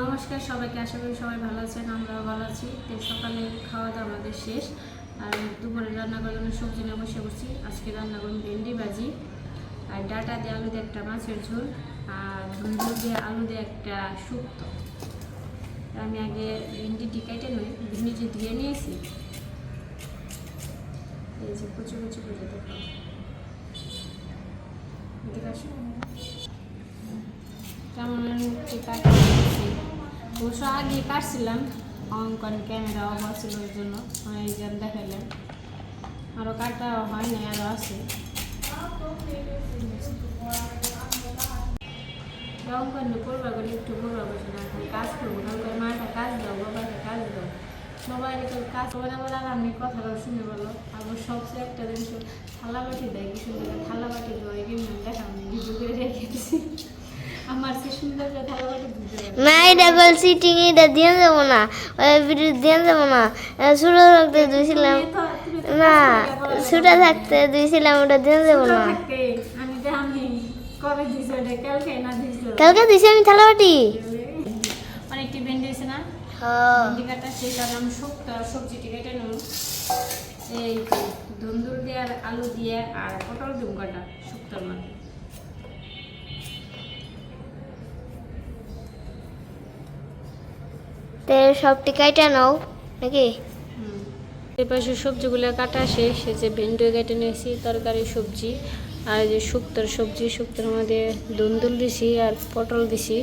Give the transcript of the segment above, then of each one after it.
নমস্কার সবাইকে, আশা করি সবাই ভালো আছেন, আমরাও ভালো আছি। তো সকালে খাওয়া দাওয়া আমাদের শেষ, আর দুপুরে রান্না করার জন্য সবজি নিয়ে বসে বসছি আজকে রান্না করুন ভেন্ডি ভাজি, আর ডাটা দিয়ে আলু দিয়ে একটা মাছের ঝোল, আর ধুন্দুল দিয়ে আলু দিয়ে একটা শুক্তো। আমি আগে ভেন্ডিটি কেটে নই, ভেন্ডিটি ধুয়ে নিয়েছি। এই যে কুচি কুচি করে দেখো। কেমন কি কাটছি অবশ্য আগে কাটছিলাম অঙ্কন ক্যামেরা অফ ছিল ওই জন্য। এই যে দেখালাম আরও কাটা হয় না আরও আছে। অঙ্কন করবা করে, একটু করবা বসে না কাজ করব। না করে মাটা কাজ দাও বাবাকে কাজ দাও। সবাই তো কাজ করে বলে আর আমি কথাটা শুনে বলো। আবার সবচেয়ে একটা জিনিস থালা বাটি দেয়, কি সুন্দর থালা বাটি দেওয়া কিন্তু দেখা আমি ভিডিও করে রেখে দিছি। না বলছি টিঙি এটা দিয়ে দেবো না। ভিডিও দিয়ে দেবো না। ছোটো থাকতে দিয়েছিলাম। না ছোটো থাকতে দিয়েছিলাম ওটা দিয়ে দেবো না। কালকে দিয়েছি? আমি থালাবাটি। অনেকটি ভেন্ডি হয়েছে না? হ্যাঁ। ভেন্ডি কাটা সেই কারণে আমি শুক্তো সবজিটি কেটে নেব এই ধুন্দুর দিয়ে আর আলু দিয়ে আর পটল ডিম কাটা শুক্তোর মধ্যে। তো সব টিকাইটা নাও, নাকি? এই পাশে সবজিগুলো কাটা শেষ যে ভেন্ডি কেটে নিয়েছি, তরকারি, সবজি, আর যে শুক্তোর সবজি, শুক্তোর মধ্যে দুন্দুল দিছি আর পটল দিছি।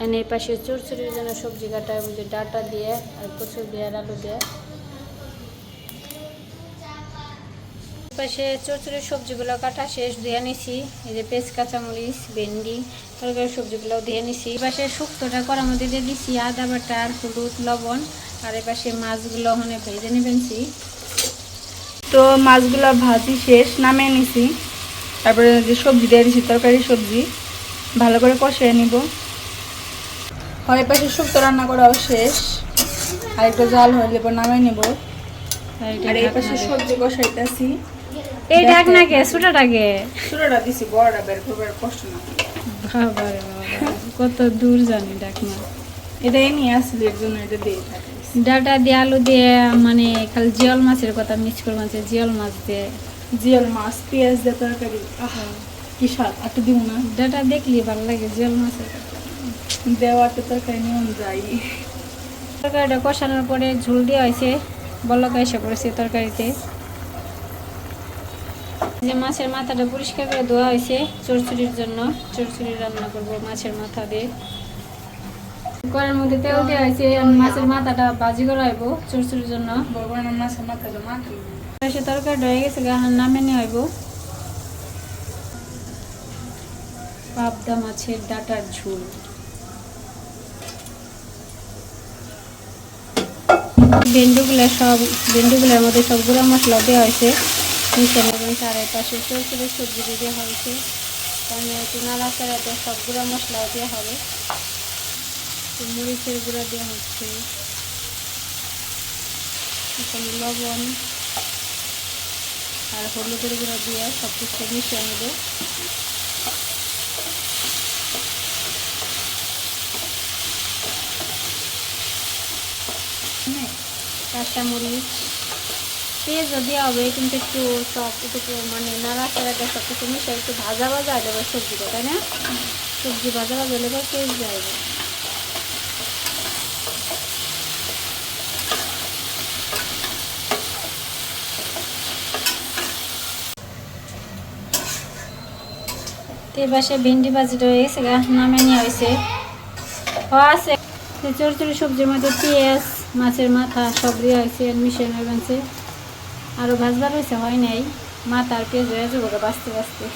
আর এপাশে পাশে চুরচুরির জন্য সবজি কাটা, ওই ডাটা দিয়ে আর কচু দিয়ে আর আলু দিয়ে। পাশে চুরচুরির সবজিগুলো কাটা শেষ ধুয়ে নিছি। এই যে পেঁচ কাঁচামরিচ ভেন্ডি তরকারি সবজিগুলো ধুয়ে নিছি। এই পাশে শুক্তোটা করার মধ্যে দিয়ে দিছি আদা বাটা আর হলুদ লবণ আর এই পাশে মাছগুলো ওখানে ভেজে নিবেনছি তো মাছগুলো ভাজি শেষ নামিয়ে নিছি। তারপরে যে সবজি দিয়ে দিছি তরকারি সবজি ভালো করে কষিয়ে নিব। হয় পাশে শুক্তো রান্না করাও শেষ। আর একটু জাল হয়ে যাব নামিয়ে নিব। আর এই পাশে সবজি কষাইতেছি। এই ডাক না কে ছোটটাকে ছোটটা দিছি বড়টা বের করবে কষ্ট না। বাবারে বাবা কত দূর জানি ডাক না এটাই নিয়ে আসলে এর জন্য এটা দিয়ে থাকে। ডাটা দিয়ে আলু দিয়ে মানে খালি জিয়ল মাছের কথা মিক্স করে মাছের জিয়ল মাছ দিয়ে। জিয়াল মাছ পেঁয়াজ দিয়ে তরকারি আহা কি স্বাদ একটু দিব না। ডাটা দেখলি ভালো লাগে জিয়ল মাছের কথা। দেওয়াতে তরকারি নিয়ম যাই। তরকারিটা কষানোর পরে ঝোল দেওয়া হয়েছে বলক এসে পড়েছে তরকারিতে। যে মাছের মাথাটা পরিষ্কার করে ধোয়া হয়েছে চরচুরির জন্য চরচুরি রান্না করব মাছের মাথা দিয়ে। কড়ার মধ্যে তেল দেওয়া হয়েছে মাছের মাথাটা ভাজি করা হইব চরচুরির জন্য। মাছের মাথাটা মাখি। সে তরকারিটা হয়ে গেছে গাহার নামে নিয়ে হইব পাবদা মাছের ডাটার ঝোল। ভেন্ডুগুলো সব ভেন্ডুগুলোর মধ্যে সব গুঁড়া মশলা দেওয়া হয়েছে। মিশে নেবেন তার পাশে চলছিল সবজি দিয়ে হয়েছে। কারণ একটু নাড়াচাড়াতে সব গুঁড়া মশলাও দেওয়া হবে। তো মরিচের গুঁড়া দেওয়া হচ্ছে। এখানে লবণ আর হলুদের গুঁড়া দিয়ে সব কিছু মিশিয়ে নেবে। কাঁচামরিচ। পেঁয়াজও দেওয়া হবে, কিন্তু একটু সব একটু মানে নাড়াচাড়াটা সব কিছু মিশে একটু ভাজা ভাজা হলে এবার সবজিটা তাই না? সবজি ভাজা ভাজা হলে পেঁয়াজ যাবে এবার সে ভেন্ডি ভাজিটা হয়ে গেছে গা নামে নিয়ে হয়েছে। আছে। চরচরি সবজির মধ্যে পেঁয়াজ, মাছের মাথা সব দেওয়া হয়েছে মিশিয়ে নেবেছে আরও ভাজবার হয়েছে হয় নাই। মা তার পেঁয়াজ হয়ে যাব বাঁচতে বাঁচতে।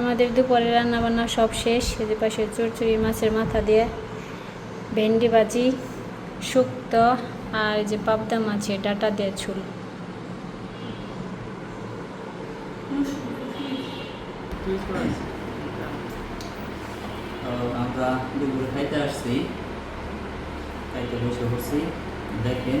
আমাদের দুপুরে রান্না বান্না সব শেষ। এদের পাশে চরচড়ি মাছের মাথা দিয়ে ভেন্ডি ভাজি, শুক্তো, আর যে পাবদা মাছের ডাটা দিয়ে ঝুল। আমরা দুপুরে খাইতে আসছি। খাইতে বসে পড়ছি। দেখেন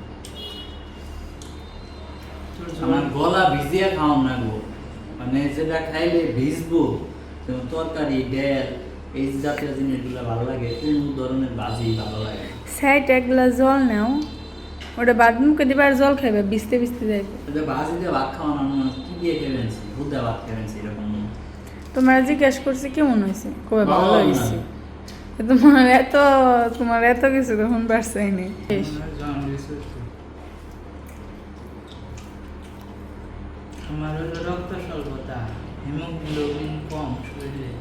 আমার গলা ভিজিয়ে খাওয়াম না গো। মানে যেটা খাইলে ভিজবো যেমন তরকারি ডাল এই জাতীয় জিনিসগুলো ভালো লাগে কোন ধরনের বাজি ভালো লাগে। সাইড এক গ্লাস জল নাও ওটা বাদ মুখে দিবার জল খাইবে বিস্তে বিস্তে যাইবে। এটা বাজি দিয়ে ভাত খাওয়ানো হয় কি দিয়ে খেবেন বুদ্ধা ভাত খেবেন এরকম। তোমার জিজ্ঞেস করছে কেমন হয়েছে? কবে ভালো লাগছে? তোমার এত তোমার এত কিছু তখন বাড়ছেনি আমার হলো রক্ত স্বল্পতা হিমোগ্লোবিন কম শরীরে।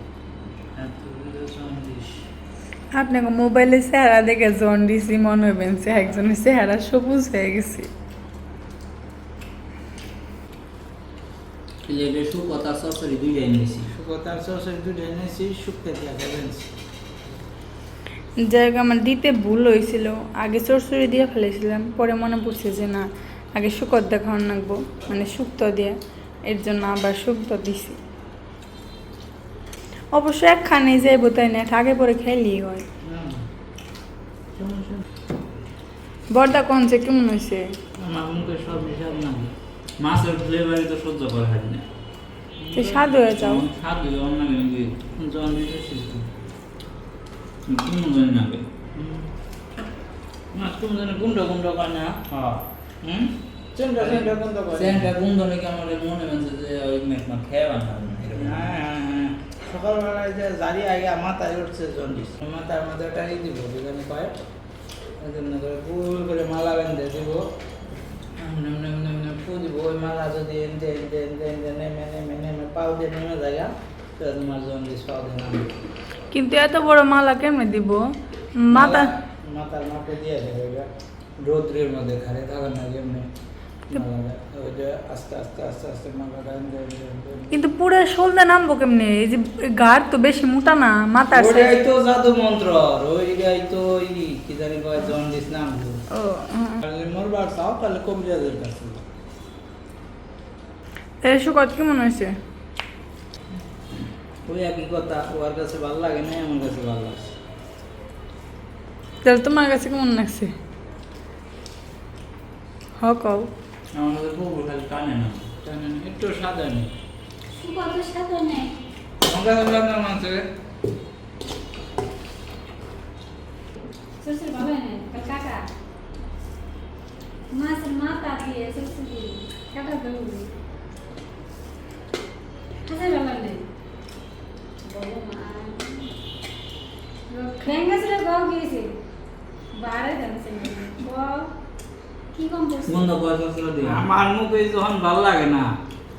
আপনাকে মোবাইলে চেহারা দেখে জন্ডিসি মনে হবেন সে একজনের চেহারা সবুজ হয়ে গেছে। প্লেটে শুকতা সরসরি দুইটাই নিয়েছি। শুকতার শুকতে দিয়া ফেলেছি জায়গা আমার দিতে ভুল হয়েছিল। আগে চরচড়ি দিয়ে ফেলেছিলাম পরে মনে পড়ছে যে না আগে শুকর দেখানো রাখব মানে শুক্তো দিয়ে। এর জন্য আবার শুক্তো দিছি। অবশ্য একখানে যাইবো তাই না আগে পরে খেলেই হয়। বর্দা কনছে কেমন হয়েছে মাছের ফ্লেভারই তো সহ্য করা হয় না। সে স্বাদ হয়ে যাও। স্বাদ হয়ে কোনো জানি না। জানো হ্যাঁ। হুম? চেন্ডা চেন্ডা গুন্ড কয় সেন্টটা কোন ধরনের কি আমার মনে হচ্ছে যে ওই মেঘ মা খেয়ে বানাবো না এরকম। হ্যাঁ হ্যাঁ হ্যাঁ। সকালবেলায় যে জারি আগে মাথায় উঠছে জন্ডিস। মাথার মধ্যে টাই দিব যেখানে কয়? ওই জন্য করে গোল করে মালা বেঁধে দিব। এমনি এমনি এমনি এমনি ফু দিব। ওই মালা যদি এনতে এনতে এনতে এনতে নেমে নেমে নেমে পাও দিয়ে নেমে জায়গা তাহলে তোমার জন্ডিস পাও দিয়ে নামবে। কিন্তু এত বড় মালা কেমনে দিব? মাথা মাথার মাপে দিয়ে দেবে এবার রৌদ্রের মধ্যে খারে থাকার না যেমনি কিন্তু পুরো নামবো কেমনে? এই যে গাঢ় তো বেশি মোটা না মাথার ওটাই তো জাদু মন্ত্র ওইটাই তো ওই কি জানি কয় জন্ডিস নাম ও মরবার চাও তাহলে শুকত কেমন হয়েছে? ওই একই কথা ওর কাছে ভালো লাগে না আমার কাছে ভালো লাগছে। তাহলে তোমার কাছে কেমন লাগছে? হ কও আমার কাছে খুব খালি টানে না জানেন একটু সাদা নেই কত সাথে নেই আমার কাছে ভালো লাগছে শ্বশুর ভালো নেই কাকা মাছের মাথা দিয়ে শ্বশুর কাটা দেবো হাসে ভালো নেই বলো মা খেঙ্গাসরে গাও গিয়েছে বারে জানছে বল কি কম গন্ধ ছিল আমার মুখে যখন ভালো লাগে না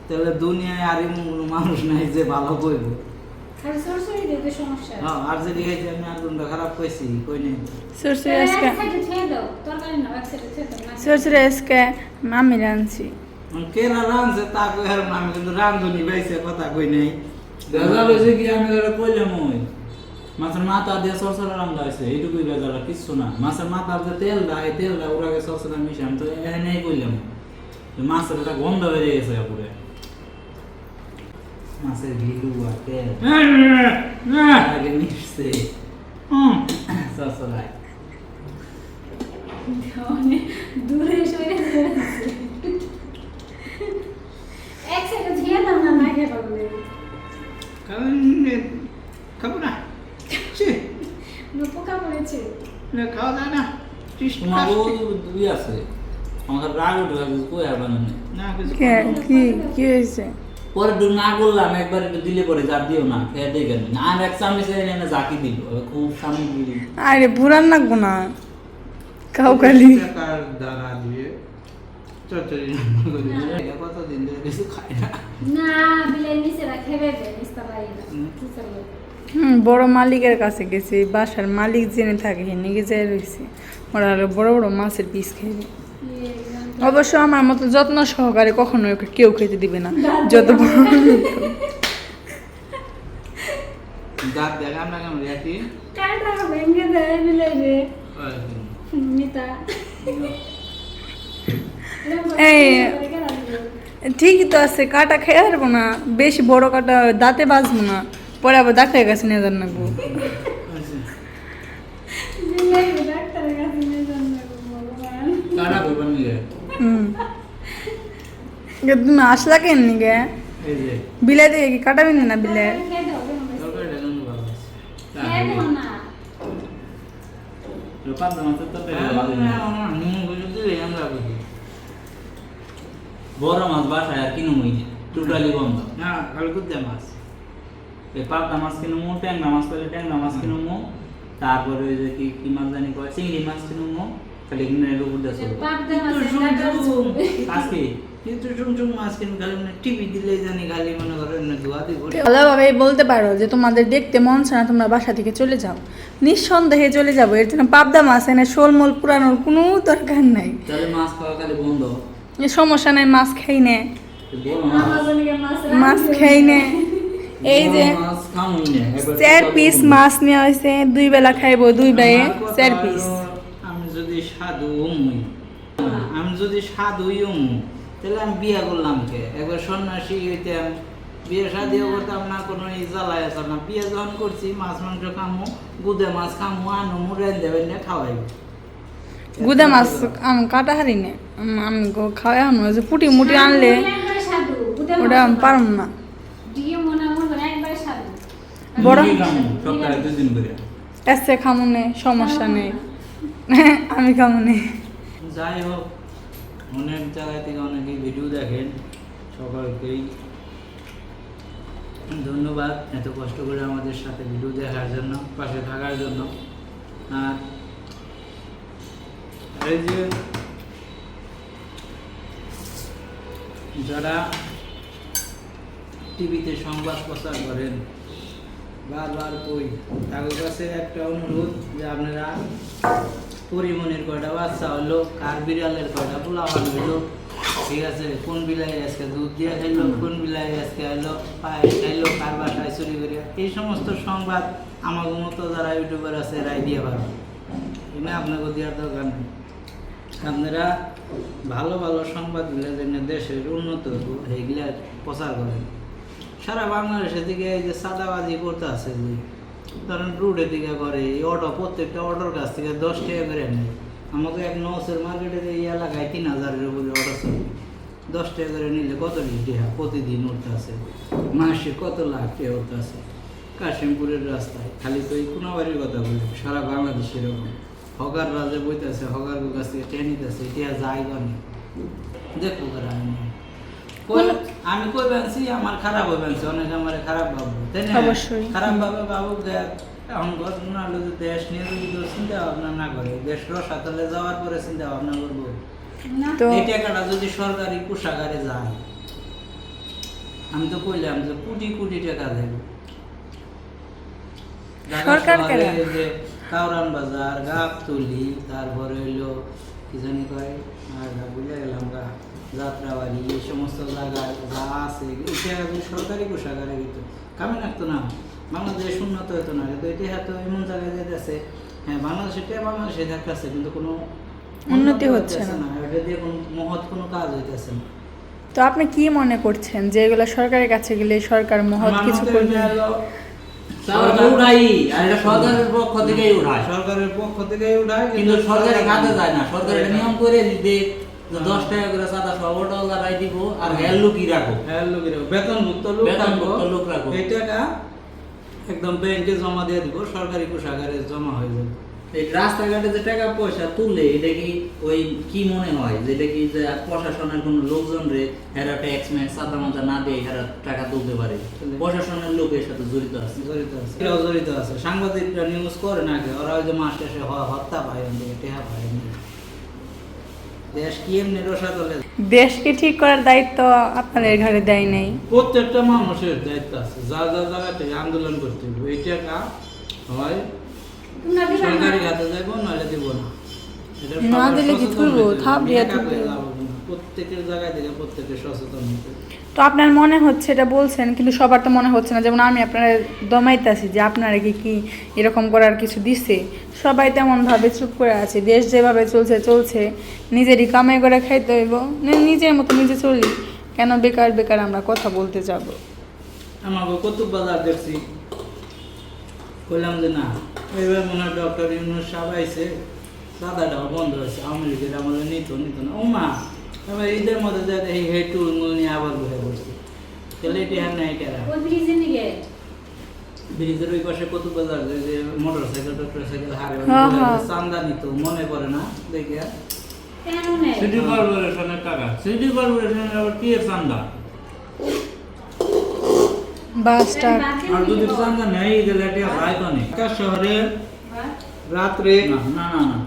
তাহলে দুনিয়ায় আর এমন কোনো মানুষ নাই যে ভালো সরসরি দিতে সমস্যা হ্যাঁ আর যদি খাইছি আমি আর কোনটা খারাপ কইছি কই নেই? এক আজকে তরকারি না এক সাইডে ছেড়ে দাও আজকে মামি রাঁধছি। কেরা রাঁধছে তা কই আর আমি কিন্তু রাঁধুনি বাইছে কথা কই নাই। কি আমি কইলাম ওই। মাছের মাথা দিয়ে সরসরা রান্না হয়েছে এইটুকুই বেজাল আর কিচ্ছু না। মাছের মাথার যে তেল দেয় এই তেল দেয় ওরাকে সরসরা মিশে। আমি তো এনেই কইলাম যে মাছের একটা গন্ধ বেরিয়ে গেছে পুরে। মাছের ঘিলু আর তেল। আগে মিশছে। সরসরায়। মানে দূরে সরে তোমার বউ দুই আছে। আমাদের রাগ উঠে গেছে কই আর বানানে কে? কি? কি হয়েছে? পরে না করলাম একবার একটু দিলে পরে যা দিও না খেয়ে দিয়ে গেল। আর এক চামচ এনে এনে জাকি দিল। খুব স্বামী দিলি। আরে পুরান লাগবো না কাউ কালি। টাকার দিয়ে? না। না। না বড় মালিকের কাছে গেছি বাসার মালিক জেনে থাকে নিজে রয়েছে। ওরা আরও বড় বড় মাছের পিস খাইবে অবশ্য আমার মতো যত্ন সহকারে কখনো কেউ খেতে দিবে না যত বড় ঠিকই তো আছে কাটা খেয়ে পারব না বেশি বড় কাটা দাঁতে বাজবো না পরে আবার ডাক্তারের কাছে নিয়ে যান নাকবো তুমি আসলা কেন নিগে এই যে। বিলাই থেকে কি কাটাবেন না মাছের তরকারি বড় মাছ বাসায় আর কিনো মই? টোটালি বন্ধ। না কালকুদ্দা মাছ। পাবদা মাছ কিনো মো ট্যাংরা মাছ পেলে ট্যাংরা মাছ কিনো মো। তারপরে ওই যে কি কি মাছ জানি কয়? চিংড়ি মাছ কিনো মো খালি ডাটা শুন। চলবে। আজকে মানে মনে ভালোভাবে বলতে পারো যে তোমাদের দেখতে মন না তোমরা বাসা থেকে চলে যাও। নিঃসন্দেহে চলে যাব এর জন্য পাবদা মাছ এনে শোল মোল পুরানোর কোনো দরকার নাই। মাছ খাওয়া খালি বন্ধ। সমস্যা নাই মাছ খাই নে। মাছ খাই নে। এই যে মাছ চার পিস মাছ নেওয়া হয়েছে দুই বেলা খাইবো দুই বেয়ে চার পিস আমি যদি সাধু অমুই আমি যদি সাধুই অমু তাহলে আমি বিয়ে করলাম কে? একবার সন্ন্যাসী হইতাম বিয়ে শাদিও করতাম না কোনো এই জ্বালায় আসা না। বিয়ে যখন করছি মাছ মাংস খামো গুদে মাছ খামো আনো মুড়াই দেবেন না খাওয়াই। গুদা মাছ আমি কাটা হারি নে। আমি আনো যে পুটি মুটি আনলে ওটা আমি পারম না দিয়ে মনে মনে করে একবারে সাধু। বড়- সপ্তাহে দুদিন করে এসে খামুনে সমস্যা নেই। আমি খামুনে। যাই হোক অনেক জায়গা থেকে অনেকে ভিডিও দেখেন সকলকেই। ধন্যবাদ এত কষ্ট করে আমাদের সাথে ভিডিও দেখার জন্য পাশে থাকার জন্য। আর এই যে যারা টিভিতে সংবাদ প্রচার করেন বারবার কই। তাদের কাছে একটা অনুরোধ যে আপনারা পরিমণির কয়টা বাচ্চা হলো কার বিড়ালের কয়টা পোলাওয়ান হইল, ঠিক আছে? কোন বিলাই আজকে দুধ দিয়ে খাইলো, কোন বিলাই আজকে হলো পায়েস খাইলো, কার বাসায় চুরি করিয়া। এই সমস্ত সংবাদ আমার মতো যারা ইউটিউবার আছে রায় দিয়ে পারো এনে আপনাকে দেওয়ার দরকার নেই। আপনারা ভালো ভালো সংবাদ সংবাদগুলো যেন দেশের উন্নত এইগুলা প্রচার করেন। সারা বাংলাদেশের দিকে এই যে সাদাবাজি করতে আছে যে, ধরেন রুটের দিকে করে, এই অটো প্রত্যেকটা অটোর কাছ থেকে দশ টাকা করে নেয়। আমাকে এক নৌসের মার্কেটের এই এলাকায় তিন হাজারের উপরে অটো চলে, দশ টাকা করে নিলে কত টাকা প্রতিদিন উঠতে আছে মাসে কত লাখ টাকা উঠতে আছে কাশিমপুরের রাস্তায়, খালি তো এই কোনাবাড়ির কথা বলি, সারা বাংলাদেশে এরকম। হকার রাজে বইতেছে হকার কাছ থেকে টেনে নিতেছে, এটা যায় গনে দেখো কারা আমি কই- আমি কই বানছি আমার খারাপ হয়ে বানছি অনেকে আমার খারাপ ভাববো তাই না? অবশ্যই। খারাপ ভাবে ভাবুক দেখ এখন ঘটনা হলো যে দেশ নিয়ে যদি কেউ চিন্তা ভাবনা না করে দেশ রসাতলে যাওয়ার পরে চিন্তা ভাবনা করব। না, তো এই টাকাটা যদি সরকারি কোষাগারে যায় আমি তো কইলাম যে কোটি কোটি টাকা দেবে। সরকার? যে কাউরান বাজার গাবতলি তারপরে হইল কি জানি কয় আর বুঝে গেলাম গা। যাত্রাবাড়ি এই সমস্ত জায়গায় যা আছে টাকা সরকারি কোষাগারে দিত কামে লাগতো না বাংলাদেশ উন্নত হতো না কিন্তু এটা হয়তো এমন জায়গায় যেতেছে হ্যাঁ বাংলাদেশে টাকা বাংলাদেশে থাকতেছে কিন্তু কোনো উন্নতি হচ্ছে না। এটা দিয়ে কোনো মহৎ কোনো কাজ হইতেছে না। তো আপনি কি মনে করছেন যে এগুলো সরকারের কাছে গেলে সরকার মহৎ কিছু করবে? তো সরকারের পক্ষ থেকেই উঠায় সরকারের পক্ষ থেকেই উঠায় কিন্তু সরকারের খাতে যায় না সরকার নিয়ম করে দিতে যে দশ টাকা করে সাদা দিব আর হেল লুকি রাখো। লোকের বেতনভুক্ত লোক থাকব। লোক রাখব। এই টাকা একদম ব্যাংকে জমা দিয়ে দিব সরকারি কোষাগারে জমা হয়ে যাবে। এই রাস্তাঘাটে যে টাকা পয়সা এটা কি ওই কি মনে হয়? কি যে প্রশাসনের কোন লোকজন রে হেরা ট্যাক্স ম্যাক্স সাদা মাথা না দিয়ে হেরা টাকা তুলতে পারে? প্রশাসনের লোক এর সাথে জড়িত আছে। জড়িত আছে এরাও জড়িত আছে। সাংবাদিকরা নিউজ করে না ওরা ওই যে মাস শেষে হত্যা পায় টেহা পায় এখান থেকে। দেশ কি এমনি রসাতলে দেশকে ঠিক করার দায়িত্ব আপনাদের ঘরে দেয় নাই। প্রত্যেকটা মানুষের দায়িত্ব আছে। যা যা জায়গাতে থেকে আন্দোলন করতে হবে এই টাকা হয়? সরকারি খাতে যাব নাহলে দিব না। না দিলে কি। থাপ দিয়া প্রত্যেকের জায়গায় থেকে প্রত্যেকের সচেতন হতে তো আপনার মনে হচ্ছে এটা বলছেন কিন্তু সবার তো মনে হচ্ছে না। যেমন আমি আপনারা দমাইতেছি যে আপনারা কি কি এরকম করার কিছু দিছে। সবাই তেমন ভাবে চুপ করে আছে। দেশ যেভাবে চলছে চলছে। নিজেরই কামাই করে খাইতে হইব। নি- নিজের মতো নিজে চলি। কেন বেকার বেকার আমরা কথা বলতে যাব? আমাকে কত বাজার দেখছি। কইলাম যে না এবার মনে হয় ডক্টর ইউনুস সাহেব সাদাটাও বন্ধ হয়েছে। আওয়ামী লীগের আমলে নিত নিত না। ও মা ঈদের মধ্যে যা এই হে টুল নিয়ে আবার পড়ছি তাহলে এটি হ্যাঁ নাই কেরা? ওই ব্রিজের ওই পাশে কত বাজার যে- মোটর সাইকেল টোটর সাইকেল হারে হ্যাঁ, হ্যাঁ। চান্দা নিত মনে করে না দেখে। সিটি কর্পোরেশনের টাকা। সিটি কর্পোরেশনের আবার কি চান্দা? বাসটা আর যদি চান্দা নেই এটা হয়। তো শহরে রাত্রে না না না।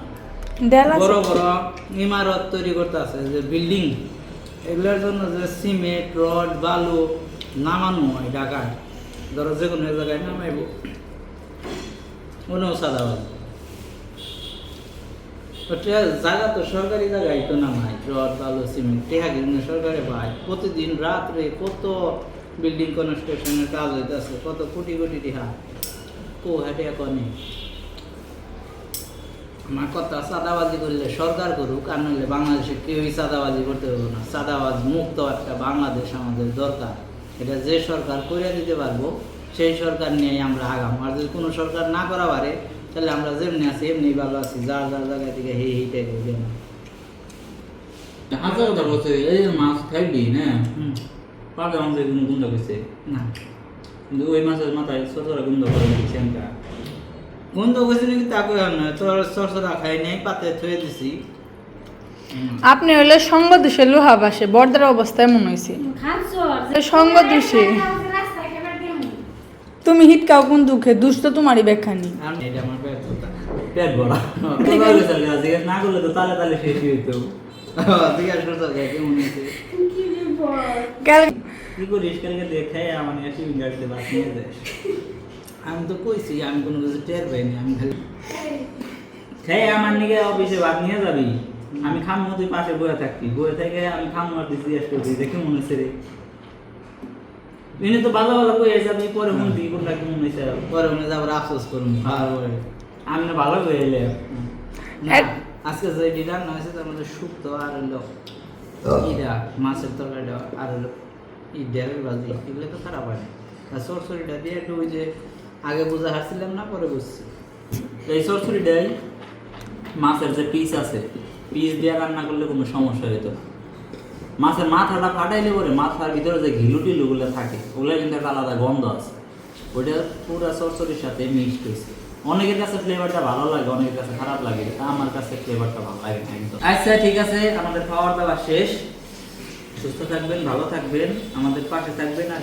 বড় বড় ইমারত তৈরি করতে আছে, যে বিল্ডিং। এগুলোর জন্য যে সিমেন্ট, রড, বালু নামানো হয় ঢাকায়। ধরো যে কোনো জায়গায় নামাইব। মনেও জায়গা তো সরকারি জায়গায় তো রড, বালু, সিমেন্ট। কিন্তু সরকারে পায়। প্রতিদিন রাত্রে কত বিল্ডিং কনস্ট্রাকশনের কাজ হইতেছে, কত কোটি কোটি টেহা। কো হাটে নেই আমার কথা করলে সরকার করুক আর নইলে বাংলাদেশে কেউই চাঁদাবাজি করতে পারব না। চাঁদাবাজ মুক্ত একটা বাংলাদেশ আমাদের দরকার। এটা যে সরকার করে দিতে পারব সেই সরকার নিয়েই আমরা আগাম। আর যদি কোনো সরকার না করা পারে তাহলে আমরা যেমনি আছি এমনি ভালো আছি। যার যার জায়গা থেকে হে হিটাই করবে না হাজার কথা বলছে এই মাছ খাইবি না? হুম, পাবে আমাদের কোনো গুন্ডা করছে না। কিন্তু ওই মাছের মাথায় ছোট ছোট গুন্ডা করে দিচ্ছে আমরা বন্ধ করছি নাকি তা কই না তোর সরসরা খাই নাই পাতে থুয়ে দিছি। আপনি হইলে সঙ্গ দোষে লোহা বাসে বর্দার অবস্থা এমন হয়েছে সঙ্গ দোষে। তুমি হিট কাউ কোন দুঃখে দুষ তো তোমারই ব্যাখ্যা নেই পেট ভরা। না করলে তো তালে তালে শেষ হইতো জিজ্ঞাসা করতে হবে কেমন হয়েছে কি করিস কালকে দেখে আমার গাড়িতে বাস নিয়ে যায় আমি তো কইছি আমি কোনো কিছু টের পাইনি আমি খালি খেয়ে আমার নিকে অফিসে ভাত নিয়ে যাবি। আমি খামু তুই পাশে বয়ে থাকবি। বয়ে থেকে আমি খামু আর জিজ্ঞেস করবি দেখে মনে হচ্ছে রে? এনে তো ভালো ভালো কয়ে যাবি পরে মন দিই কোনটা কি মনে হয়েছে পরে মনে যাবার আফসোস করুন আমি না ভালো হয়ে এলে। আজকে যে এটি রান্না হয়েছে তার মধ্যে শুক্তো আর হলো ইটা মাছের তরকারিটা আর হলো ই ডেরের ভাজি। এগুলো তো খারাপ হয় না। সরসরিটা দিয়ে একটু ওই যে আগে বোঝা হারছিলাম না, পরে বুঝছি। এই সরসরিটাই মাছের যে পিস আছে, পিস দিয়ে রান্না করলে কোনো সমস্যা হতো না। মাছের মাথাটা ফাটাইলে পরে মাথার ভিতরে যে ঘিলু টিলুগুলো থাকে, ওগুলো কিন্তু একটা আলাদা গন্ধ আছে। ওইটা পুরো সরসরির সাথে মিক্সড হয়েছে অনেকের কাছে ফ্লেভারটা ভালো লাগে, অনেকের কাছে খারাপ লাগে আমার কাছে ফ্লেভারটা ভালো লাগে একদম। আচ্ছা ঠিক আছে, আমাদের খাওয়ার দাওয়া শেষ। সুস্থ থাকবেন, ভালো থাকবেন, আমাদের পাশে থাকবেন আর